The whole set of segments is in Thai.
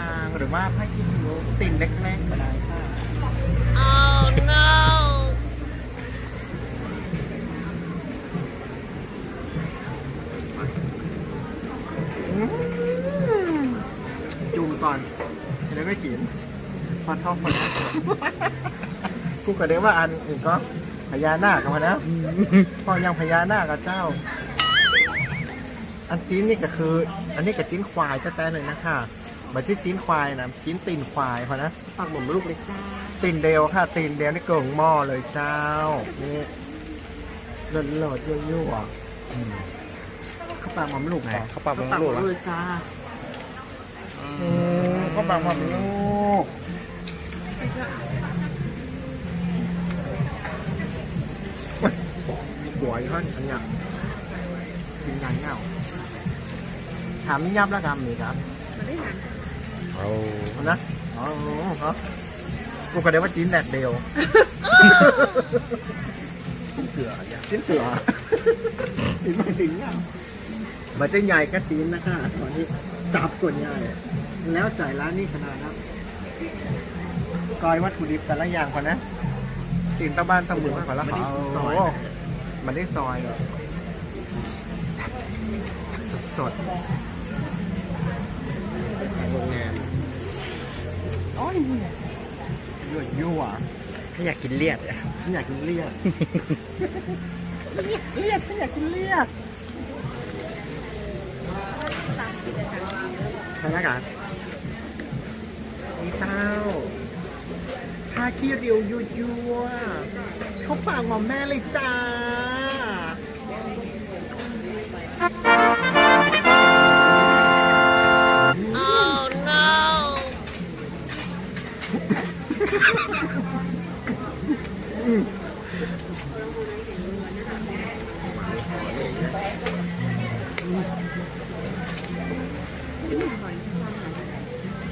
สบายนางหรือว่าผ้าขี้ริ้วติ่นเล็กๆก็ได้ค่ะอืมจูมก่อนจะได้ไม่กินพอท้องพอแล้วกูก็ได้ว่าอันอื่นก็พญานาคกันมานะพอยังพญานาคกับเจ้า อันจีนนี่ก็คือ อันนี้ก็จีนควายแต่ๆหนึ่งนะคะ บัที่จีนควายนะจีนตีนควายพอนะปากหม่อมลูกเลยจ้าตีนเดียวค่ะตีนเดียวนี่เกิ่งหม้อเลยเจ้านี่เลิศเลิศยั่วยั่วๆอืมข้าวปลาหมอมลูกไหนก่อนเขาปรับปามักนหม่ลูอกมแล้วเลยจ้าอืมข้าวปลาหมอมลูกหัวอีกท่อนอันเนี้ยกินงานเงาถามยับแล้วกันมีครับเอาเอา นะอ๋อครับกูก็ได้ว่าจีนแดดเดียวเกลืออย่างจีนเสือจีนไม่ถึงเงามันจะใหญ่ก็จีนนะคะตอนนี้จับกว่าใหญ่แล้วจ่ายร้านนี้ขนาดนะซอยวัตถุดิบแต่ละอย่างก่อนนะจีนตะบ้านตะเมืองก่อนละเขาโอ้โหมันได้ซอยเลยสด ๆโรงงานอ้อยยั่วยั่วถ้าอยากกินเลียดอะฉันอยากกินเลียดเลียดเลียดฉันอยากกินเลียดพนักงานนี่เจ้าผ้าขี้เรียวยั่วยั่วเขาฝากหมอมแม่เลยจ้า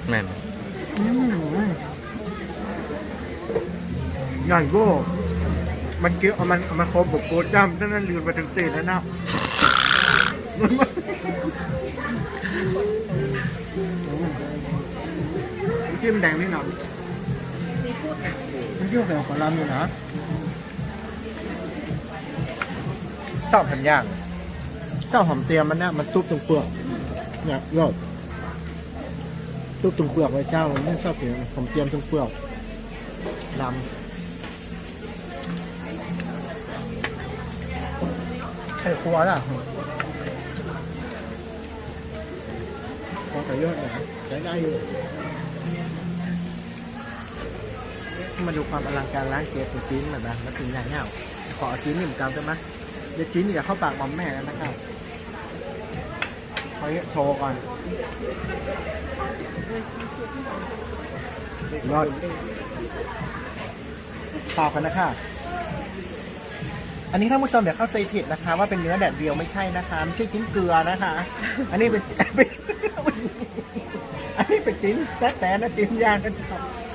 แม่นใหญ่โว้มันเกี่ยวเอามันเอามันโคบบุกโกดย่ำตั้งนั้นลืมไปถึงตีนแล้วนะมันจิ้มแดงนิดหน่อยมันจิ้มแดงของเราอยู่นะชอบทำย่างชอบหอมเตรียมมันเนี่ยมันตุ๊บตรงเปลือกเนี่ยยอด ตุ๊บตรงเปลือกไว้เจ้ามันไม่ชอบเสียนหอมเตรียมตรงเปลือกดำไข่ครัวล่ะพอแต่ยอดนะใช้ได้อยู่มาดูความอลังการร้านเกฟของจีนหน่อยนะมาถึงอย่างเงี้ยขอจีนหนี่เหมือนกันได้ไหมเดี๋ยวจีนอย่าเข้าปากมอมแม่แล้วนะครับเขาโชว์ก่อน ยอดต่อกันนะคะ อันนี้ท่านผู้ชมอย่าเข้าใจผิดนะคะ ว่าเป็นเนื้อแดดเดียวไม่ใช่นะคะไม่ใช่ชิ้นเกลือนะคะ อันนี้เป็น อันนี้เป็นชิ้นแต๊ะๆนะชิ้นย่างกัน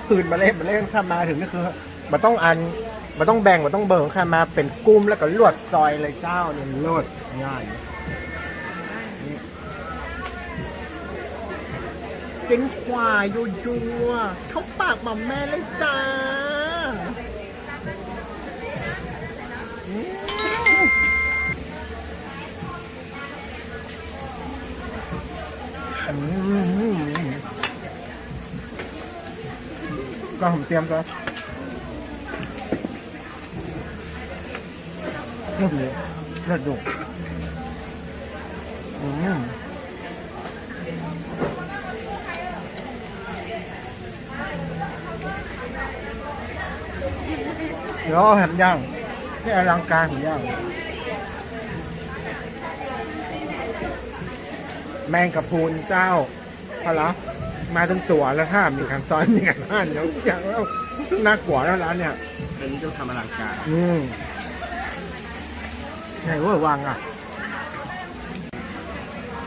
คืนมาเล่นมาเล่นข้ามาถึงนี่คือมันต้องอันมันต้องแบ่งมันต้องเบิ่งข้ามมาเป็นกุ้มแล้วก็ลวดซอยเลยเจ้าเนี่ยลวดง่าย จิ้นควายยัวยัวๆเขาปากหม่อมแม่เลยจ้าก็ผมเตรียมก็เลือดเลยเลือดดุอืม เดี๋ยวเอาแหมย่างนี่อลังการของย่าง แมงกะพรุนเจ้าพะละมาทั้งตัวแล้วค่ะมีการซ้อนมีการบ้านแล้วอย่างแล้วน่ากลัวแล้วร้านเนี่ยอันนี้ต้องทำอลังการ อืมไหนว่าวางอะ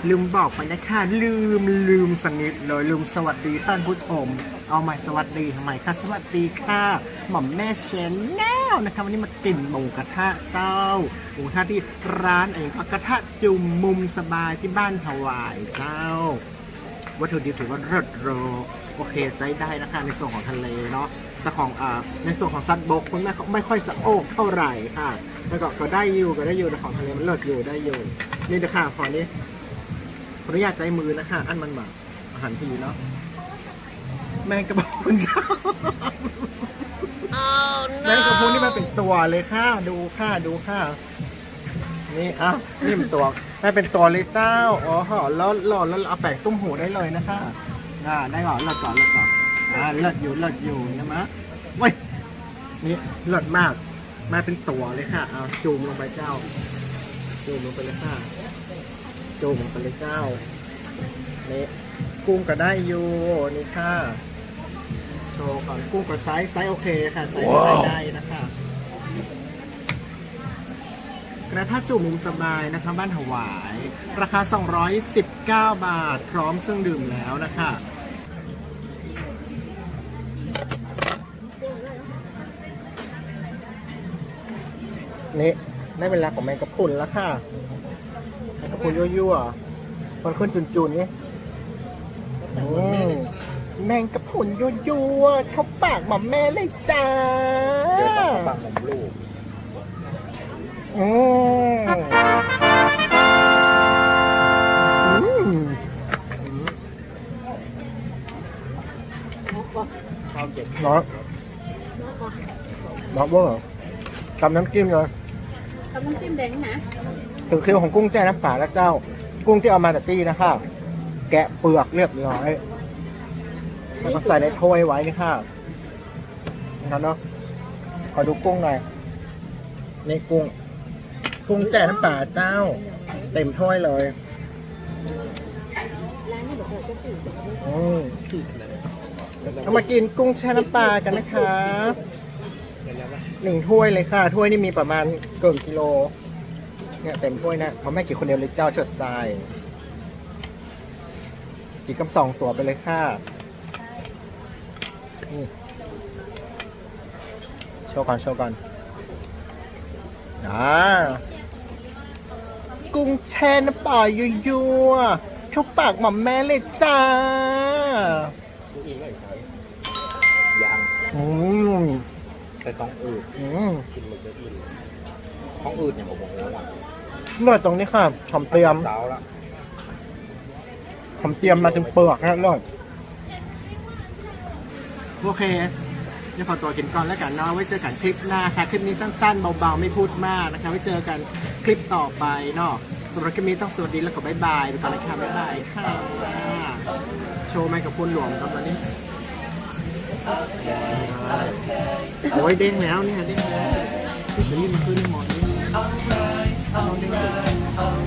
ลืมบอกไปนะคะลืมลืมสนิทเลยลืมสวัสดีท่านผู้ชม เอาใหม่สวัสดีทำไมคะสวัสดีค่ะ หม่อมแม่เชนแนลนะคะวันนี้มากินหมูกระทะเต้าหมูกระทะที่ร้านเองก็กระทะจุ่มมุมสบายที่บ้านถวายเจ้า วัตถุดิบถือว่าเลิศโรโอเคใจได้นะคะในส่วนของทะเลเนาะแต่ของอ่าในส่วนของสัตว์บกคุณแม่ก็ไม่ค่อยสะโอกเท่าไหร่ค่ะแล้วก็ก็ได้อยู่ก็ได้อยู่แต่ของทะเลมันเลิศอยู่ได้อยู่นี่นะคะขอนี้ ขออนุญาตใจมือนะคะอันมันหมาอาหารทีเนาะแมงกระพุนเจ้าแมงกระพุนนี่มันเป็นตัวเลยค่ะ ดูค่ะดูค่ะ นี่อ้าวนี่มันตัวมันเป็นตัวเลยเจ้าอ๋อหอแล้วหล่อแล้วเอาแป้งตุ้มหูได้เลยนะคะอ่าได้ก่อนเลิศก่อนเลิศก่อนอ่าเลิศอยู่เลิศอยู่นะมะเว้ยนี่เลิศมากมาเป็นตัวเลยค่ะเอาจูมลงไปเจ้าจูมลงไปเลยค่ะ จูมลงไปเลยเจ้านี่กุ้งก็ได้อยู่นี่ค่ะ โชว์ก่อนกุ้งก็ไซส์ไซส์โอเคค่ะไซส์ได้ได้นะคะกระทะจุ่มมุมสบายนะคะบ้านถวาย ราคา 219 บาท พร้อมเครื่องดื่มแล้วนะคะนี่ได้เวลาของแมงกะพรุนแล้วค่ะ แมงกะพรุนยั่วๆมันขึ้นจุนๆนี่อืมแมงกะพรุนยั่วๆเข้าปากหม่อมแม่เลยจ้าเดี๋ยวต้องฟังผมลูกอืมอืมชอบเจ็บน้อยน้อยเวอร์ทำน้ำจิ้มเลยทำน้ำจิ้มแดงนะ ถึงคิวของกุ้งแจ้น้ำปลาแล้วเจ้า กุ้งที่เอามาจากตี้นะคะแกะเปลือกเรียบร้อยแล้วก็ใส่ในถ้วยไว้นี่ค่ะนะครับเนาะขอดูกุ้งหน่อยนี่กุ้ง กุ้งแจ้น้ำปลาเจ้า เต็มถ้วยเลยร้านนี้บอกว่าจะตื่นอืมเอามากินกุ้งแช่น้ำปลากันนะคะหนึ่งถ้วยเลยค่ะ ถ้วยนี่มีประมาณเกินกิโล เนี่ยเต็มถ้วยนะเพราะแม่กินคนเดียวเลยเจ้าเชิดสไตล์กินกับสองตัวไปเลยค่ะนี่โชว์ก่อนโชว์ก่อนอ่ากุ้งแช่น้ำปลายั่วๆเข้าปากหม่อมแม่เลยจ้ากูอีกเลยครับยังอืมแต่ท้องอืดอืมกินหมึกจะอิ่มท้องอืดอย่างผมบอกว่า เลือดตรงนี้ค่ะหอมเตรียมเช้าละหอมเตรียมมาถึงเปลือกนะเลือดโอเคเดี๋ยวขอตัวกินก่อนแล้วกันเนาะไว้เจอกันคลิปหน้าค่ะ คลิปนี้สั้นๆเบาๆไม่พูดมากนะคะ ไว้เจอกันคลิปต่อไปเนาะสำหรับคลิปนี้ต้องสวัสดีแล้วก็บ๊ายบายไปก่อนเลยค่ะบ๊ายบายค่ะ โชว์ไมค์กับคุณหลวงครับตอนนี้โอ้ยเด้งแล้วเนี่ยเด้งแล้วพี่จะรีบมาขึ้นหมด alright, alright.